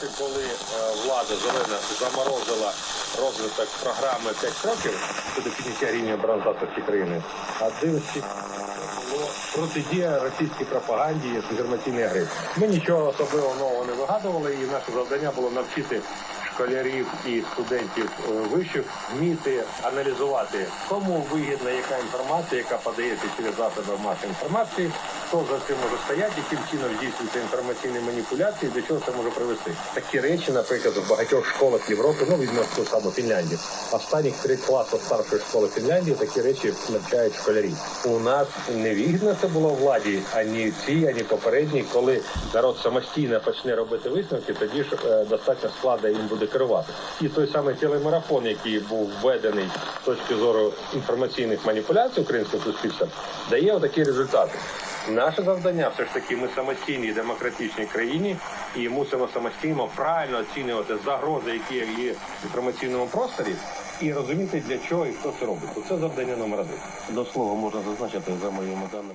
часи, коли е, влада зелена заморозила розвиток програми 5 років щодо підняття рівня обороноздатності країни, один з було протидія російській пропаганді і інформаційній агресії. Ми нічого особливо нового не вигадували, і наше завдання було навчити школярів і студентів е, вишів вміти аналізувати, кому вигідна яка інформація, яка подається через засоби масової інформації, хто за цим може стояти, яким чином здійснюються інформаційні маніпуляції, до чого це може привести. Такі речі, наприклад, в багатьох школах Європи, ну візьмемо ту саму Фінляндію. Останніх три класи старшої школи Фінляндії такі речі навчають школярі. У нас невигідно це було владі, ані ці, ані попередні. Коли народ самостійно почне робити висновки, тоді ж е, достатньо складно їм буде керувати. І той самий телемарафон, який був введений з точки зору інформаційних маніпуляцій українського суспільства, дає отакі результати. Наше завдання все ж таки ми самостійній демократичній країні і мусимо самостійно правильно оцінювати загрози, які є в інформаційному просторі, і розуміти для чого і хто це робить. Це завдання номер один. До слова можна зазначити за моїми даними.